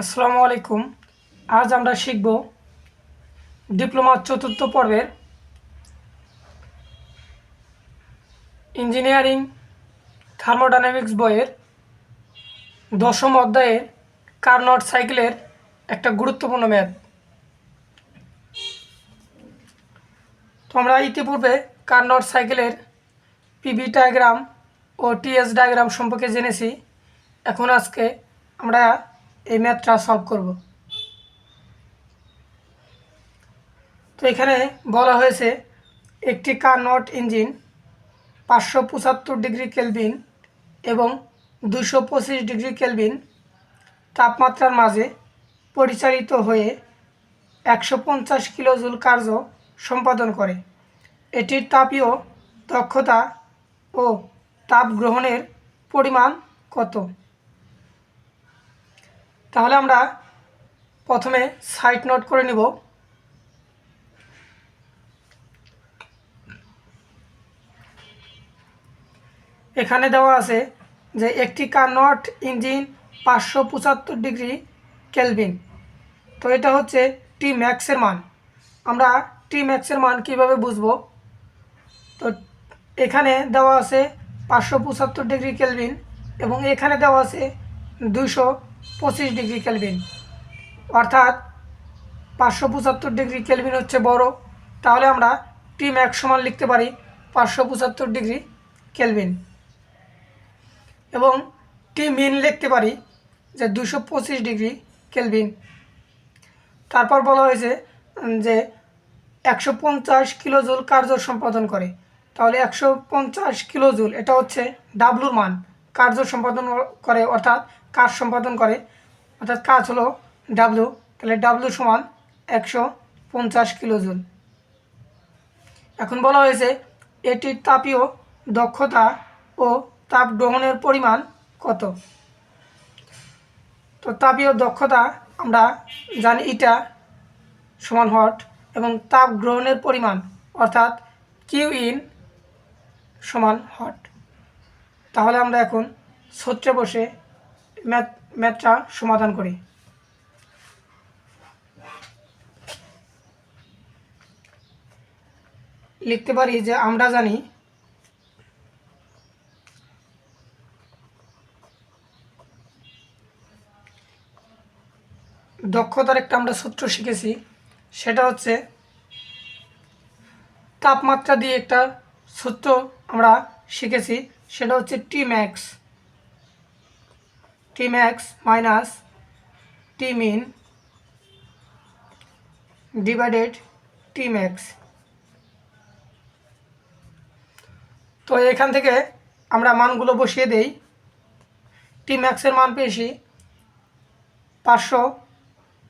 আসসালামু আলাইকুম। আজ আমরা শিখব ডিপ্লোমা চতুর্থ পর্বের ইঞ্জিনিয়ারিং থার্মোডাইনামিক্স বইয়ের দশম অধ্যায়ের কার্নট সাইকেলের একটা গুরুত্বপূর্ণ ম্যাথ। তো আমরা ইতিপূর্বে কার্নট সাইকেলের পিবি ডায়াগ্রাম ও টিএস ডায়াগ্রাম সম্পর্কে জেনেছি। এখন আজকে আমরা এই ম্যাথটা সলভ করব। তো এখানে বলা হয়েছে, একটি কার নট ইঞ্জিন পাঁচশো পঁচাত্তর ডিগ্রি কেলভিন এবং দুশো পঁচিশ ডিগ্রি কেলভিন তাপমাত্রার মাঝে পরিচালিত হয়ে একশো পঞ্চাশ কিলোজুল কার্য সম্পাদন করে। এটির তাপীয় দক্ষতা ও তাপ গ্রহণের পরিমাণ কত? তাহলে আমরা প্রথমে সাইট নোট করে নিব। এখানে দেওয়া আছে যে একটি কার্নট ইঞ্জিন পাঁচশো পঁচাত্তর ডিগ্রি কেলভিন। তো এটা হচ্ছে টি ম্যাক্সের মান। আমরা টি ম্যাক্সের মান কীভাবে বুঝব? তো এখানে দেওয়া আছে পাঁচশো পঁচাত্তর ডিগ্রি কেলভিন এবং এখানে দেওয়া আছে দুশো পঁচিশ ডিগ্রি কেলভিন অর্থাৎ পাঁচশো পঁচাত্তর ডিগ্রি কেলভিন হচ্ছে বড়। তাহলে আমরা টি ম্যাক্স সমান লিখতে পারি পাঁচশো পঁচাত্তর ডিগ্রি কেলভিন এবং টি মিন লিখতে পারি যে দুশো পঁচিশ ডিগ্রি কেলভিন তারপর বলা হয়েছে যে একশো পঞ্চাশ কিলোজুল কার্য সম্পাদন করে। তাহলে একশো পঞ্চাশ কিলোজুল, এটা হচ্ছে ডাব্লুর মান। কার্য সম্পাদন করে, অর্থাৎ কাজ সম্পাদন করে। অর্থাৎ কাজ হলো ডাব্লু তাহলে ডাব্লু সমান একশো পঞ্চাশ কিলোজুল এখন বলা হয়েছে, এটির তাপীয় দক্ষতা ও তাপ গ্রহণের পরিমাণ কত? তো তাপীয় দক্ষতা আমরা জানি ইটা সমান হট এবং তাপ গ্রহণের পরিমাণ, অর্থাৎ কিউ ইন সমান হট। তাহলে আমরা এখন সূত্রে বসে ম্যাথ, ম্যাথটা সমাধান করি। লিখতে পারি যে আমরা জানি দক্ষতার একটা আমরা সূত্র শিখেছি, সেটা হচ্ছে তাপমাত্রা দিয়ে একটা সূত্র আমরা শিখেছি সেটা হচ্ছে T max T max minus T min divided T max তো এখান থেকে আমরা মানগুলো বসিয়ে দেই। টি ম্যাক্সের মান পেয়েছি পাঁচশো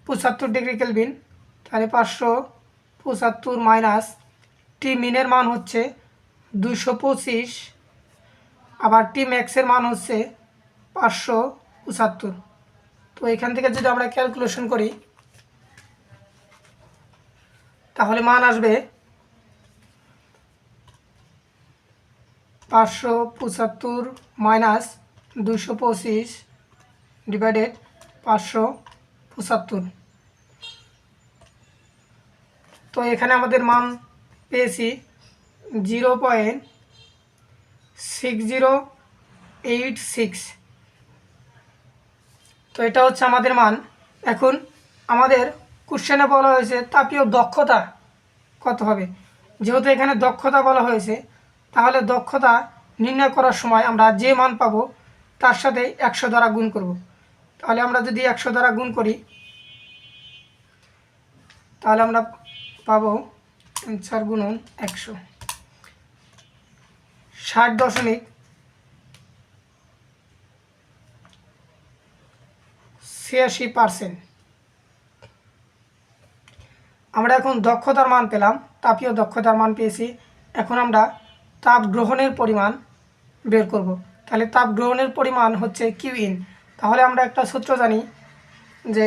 পঁচাত্তর ডিগ্রি কেলভিন। তাহলে পাঁচশো পঁচাত্তর মাইনাস টি মিনের মান হচ্ছে দুশো পঁচিশ আবার টি ম্যাক্সের মান হচ্ছে পাঁচশো পঁচাত্তর। তো এখান থেকে যদি আমরা ক্যালকুলেশন করি, তাহলে মান আসবে পাঁচশো পঁচাত্তর মাইনাস দুশো পঁচিশ ডিভাইডেড পাঁচশো পঁচাত্তর। তো এখানে আমাদের মান পেয়েছি zero point six zero eight six তো এটা হচ্ছে আমাদের মান। এখন আমাদের কোশ্চেনে বলা হয়েছে তাপীয় দক্ষতা কত হবে? যেহেতু এখানে দক্ষতা বলা হয়েছে, তাহলে দক্ষতা নির্ণয় করার সময় আমরা যে মান পাবো, তার সাথে একশো দ্বারা গুণ করব। তাহলে আমরা যদি একশো দ্বারা গুণ করি, তাহলে আমরা পাবো চার গুণন একশো। ষাট দশমিক ছিয়াশি পার্সেন্ট। আমরা এখন দক্ষতার মান পেলাম, তাপীয় দক্ষতার মান পেয়েছি। এখন আমরা তাপ গ্রহণের পরিমাণ বের করব। তাহলে তাপ গ্রহণের পরিমাণ হচ্ছে কিউ ইন। তাহলে আমরা একটা সূত্র জানি যে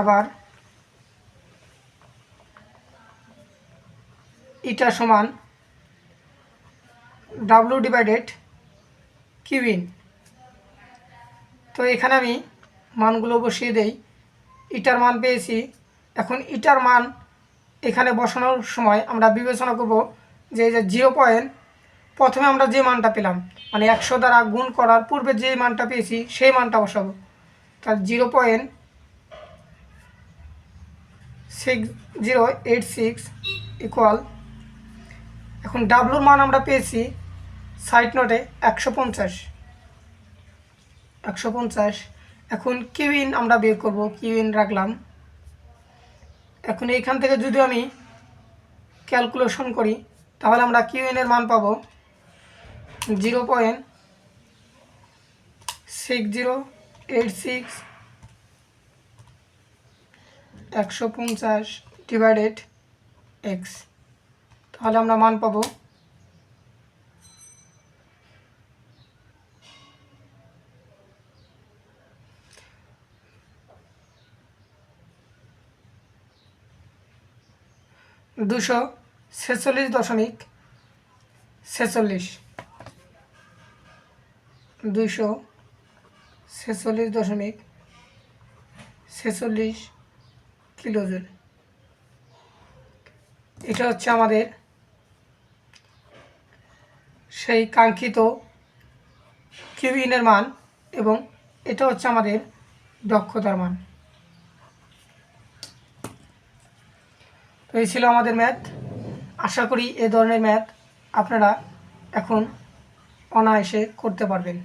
আবার ইটা সমান ডাব্লু ডিভাইডেড কিউ ইন তো এখানে আমি মানগুলো বসিয়ে দেই। ইটার মান পেয়েছি। এখন ইটার মান এখানে বসানোর সময় আমরা বিবেচনা করব যে এই যে জিরো পয়েন্ট, প্রথমে আমরা যে মানটা পেলাম মানে একশো দ্বারা গুণ করার পূর্বে যে মানটা পেয়েছি, সেই মানটা বসাবো। তার zero point six zero eight six equal এখন ডাব্লুর মান আমরা পেয়েছি সাইড নোটে একশো পঞ্চাশ। একশো পঞ্চাশ। এখন কিউইন আমরা বের করব কিউইন রাখলাম। এখন এইখান থেকে যদি আমি ক্যালকুলেশন করি, তাহলে আমরা কিউইনের মান পাব zero point six zero eight six একশো পঞ্চাশ ডিভাইডেড এক্স। তাহলে আমরা মান পাবো। দুশো ছেচল্লিশ দশমিক ছেচল্লিশ। দুইশো ছেচল্লিশ দশমিক ছেচল্লিশ কিলোজুল। এটা হচ্ছে আমাদের সেই কাঙ্ক্ষিত কিউইনের মান এবং এটা হচ্ছে আমাদের দক্ষতার মান। তো এই ছিল আমাদের ম্যাথ। আশা করি এ ধরনের ম্যাথ আপনারা এখন অনায়াসে করতে পারবেন।